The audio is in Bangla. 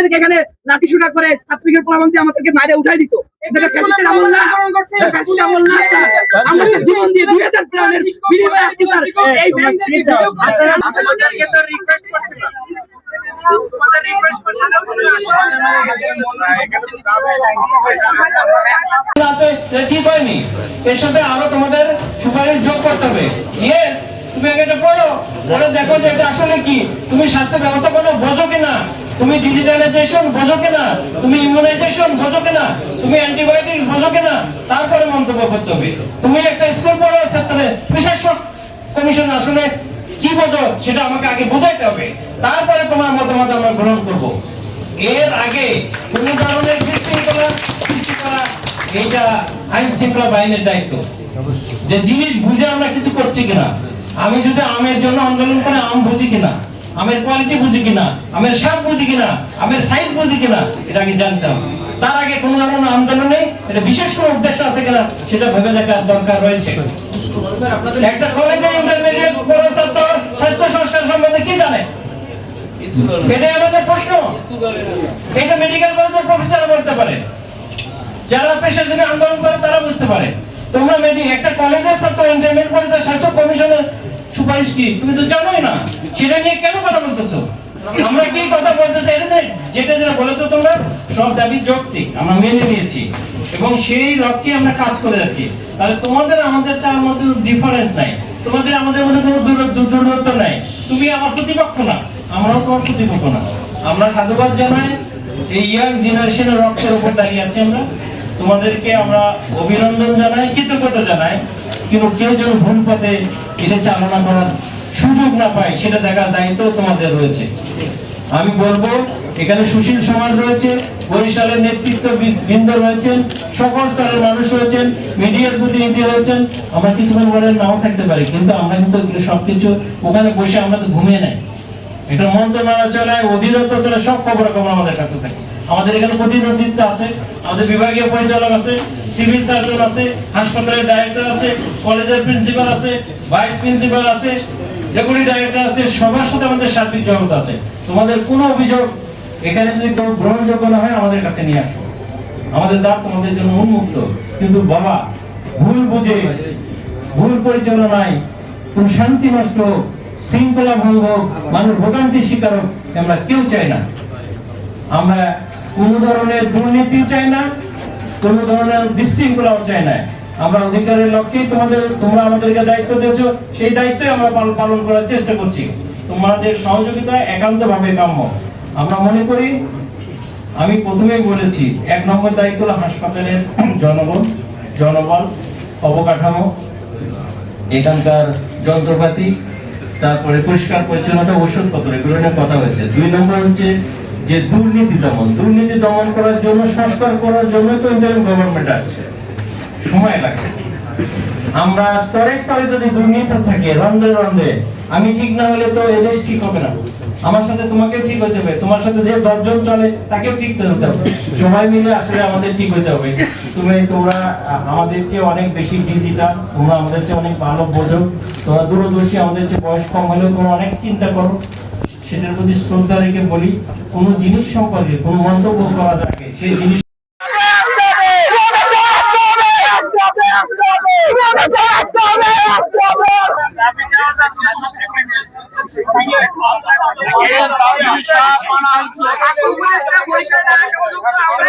আমাদেরকে এখানে লাঠি শুটা করে ছাত্রীদের পোলাবন্তি আমাদেরকে মারে উঠাই দিত। এটা ফ্যাসিস্টের আমল না এটা আমল না স্যার। আমরা জীবন দিয়ে দুই হাজার প্রাণের বিনিময়ে আজকে স্যার এই আমাদেরকে তো রিকোয়েস্ট করছিলাম তোমাদের রিকোয়েস্ট করছিলাম তোমরা আসো। এখানে তো দাবি সম্ভব হয়েছে আছে এটা ঠিক হয়নি? এর সাথে আরও তোমাদের সুপারিশ যোগ করতে হবে। ইয়েস তুমি আগে এটা পড়ো পরে দেখো যে এটা আসলে কি। তুমি স্বাস্থ্য ব্যবস্থাপনা বোঝো কিনা। তুমি ডিজিটালাইজেশন বোঝো কিনা? তুমি ইমিউনাইজেশন বোঝো কিনা? তুমি অ্যান্টিবায়োটিক বোঝো কিনা? তারপরে মন্তব্য করতে হবে। তুমি একটা স্কুল পড়ো ক্ষেত্রে বিশেষ কমিশন আসলে কি বোঝো সেটা আমাকে আগে বোঝাইতে হবে। তারপরে তোমার মতামত আমরা গ্রহণ করব। এর আগে কোন ধরনের বিশৃঙ্খলা সৃষ্টি করা এইটা আইন শৃঙ্খলা বাহিনীর দায়িত্ব। যে জিনিস বুঝে আমরা কিছু করছি কিনা? আমি যদি আমের জন্য আন্দোলন করে আম বুঝি কিনা? আমের কোয়ালিটি বুঝি কিনা, আমের স্বাদ বুঝি কিনা, আমের সাইজ বুঝি কিনা, এটা আগে জানতাম। তার আগে কোন ধরনের আন্দোলন নেই, এটা বিশেষ কোনো উদ্দেশ্য আছে কিনা, সেটা ভেবে দেখার দরকার রয়েছে। একটা কলেজে ইন্টারমিডিয়েট স্বাস্থ্য সংস্কার সম্বন্ধে কি জানে? এটাই আমাদের প্রশ্ন। এটা মেডিকেল কলেজের প্রফেসর বলতে পারে। যারা পেশাজীবী আন্দোলন করে, তারা বুঝতে পারে। তোমরা মেডি একটা কলেজের ছাত্র ইন্টারমিডিয়েট কলেজের স্বাস্থ্য কমিশনের সুপারিশ কি? তুমি তো জানোই না। সেটা নিয়ে কেন কথা বলতেছো? আমরা কি কথা বলতে চাই এটা যেটা যেটা বলে তো তোমরা, সব দাবি যৌক্তিক, আমরা মেনে নিয়েছি। এবং সেই লক্ষ্যে আমরা কাজ করে যাচ্ছি। তাহলে তোমাদের আমাদের চার মধ্যে ডিফারেন্স নাই। তোমাদের আমাদের মধ্যে কোনো দূর- দূর- দূরত্ব নাই। তুমি আমার প্রতিপক্ষ না, আমরাও তোমার প্রতিপক্ষ না। আমরা সাধুবাদ জানাই, এই ইয়াং জেনারেশনের রক্তের উপর দাঁড়িয়ে আছি আমরা। তোমাদেরকে আমরা অভিনন্দন জানাই, কৃতজ্ঞতা জানাই। কিন্তু কেউ যেন ভুল পথে এটা চালনা করার সুযোগ না পায়, সেটা দেখার দায়িত্ব তোমাদের রয়েছে। আমি বলব, এখানে সুশীল সমাজ রয়েছে, বরিশালের নেতৃত্ব বৃন্দ রয়েছেন, সকল স্তরের মানুষ রয়েছেন, মিডিয়ার প্রতিনিধি রয়েছেন। আমরা কিছুক্ষণ পরে নাও থাকতে পারি, কিন্তু আমরা কিন্তু এগুলো সবকিছু ওখানে বসে আমরা তো ঘুমিয়ে নাই। এটা মন্ত্রণালয় চলায় অধীনত্ব চলে সব খবর খবর আমাদের কাছে থাকে। আমাদের এখানে প্রতিনিধিত্ব আছে, আমাদের বিভাগীয় পরিচালক আছে, সিভিল সার্জন আছে, হাসপাতালের ডাইরেক্টর আছে, কলেজের প্রিন্সিপাল আছে, ভাইস প্রিন্সিপাল আছে ডেপুটি ডাইরেক্টর আছে সবার সাথে আমাদের সার্বিক জগৎ আছে। তোমাদের কোনো অভিযোগ এখানে যদি কোনো গ্রহণযোগ্য না হয় আমাদের কাছে নিয়ে আসো। আমাদের দ্বার তোমাদের জন্য উন্মুক্ত। কিন্তু বাবা ভুল বুঝে ভুল পরিচালনায় কোন শান্তি নষ্ট হোক, শৃঙ্খলা ভঙ্গ হোক, মানুষ ভোগান্তির শিকার হোক, আমরা কেউ চাই না। আমরা কোন ধরনের দুর্নীতিও চাই না কোন ধরনের বিশৃঙ্খলাও চাই না। আমরা অধিকারের লক্ষ্যে তোমাদের, তোমরা আমাদেরকে দায়িত্ব দিয়েছ, সেই দায়িত্বই আমরা পাল- পালন করার চেষ্টা করছি। তোমাদের সহযোগিতা একান্ত ভাবে কাম্য। আমরা মনে করি, আমি প্রথমেই বলেছি, এক নম্বর দায়িত্ব হলো হাসপাতালের জনবল জনবল অবকাঠামো, এখানকার যন্ত্রপাতি, তারপরে পরিষ্কার পরিচ্ছন্নতা, ওষুধপত্র, এগুলো নিয়ে কথা হয়েছে। দুই নম্বর হচ্ছে যে দুর্নীতি দমন। দুর্নীতি দমন করার জন্য, সংস্কার করার জন্য তো ইন্টারিম গভর্নমেন্ট আছে সময় লাগে। আমরা স্তরে স্তরে যদি দুর্নীতি থাকে, রন্ধে রন্ধে, আমি ঠিক না হলে তো এদেশ ঠিক হবে না। আমার সাথে তোমাকেও ঠিক হতে হবে, তোমার সাথে যে দশজন চলে, তাকেও ঠিক হতে হবে। সবাই মিলে আসলে আমাদের ঠিক হতে হবে। তুমি তোমরা আমাদের চেয়ে অনেক বেশি ডিজিটাল, তোমরা আমাদের চেয়ে অনেক ভালো বোঝো। তোমরা দূরদর্শী, আমাদের চেয়ে বয়স কম হলেও তোমরা অনেক চিন্তা করো। সেটার প্রতি শ্রদ্ধা রেখে বলি, কোনো জিনিস সম্পর্কে, কোনো মন্তব্য করা আগে সেই জিনিস উপদেষ্টা বৈশাখ আসা পর্যন্ত আমরা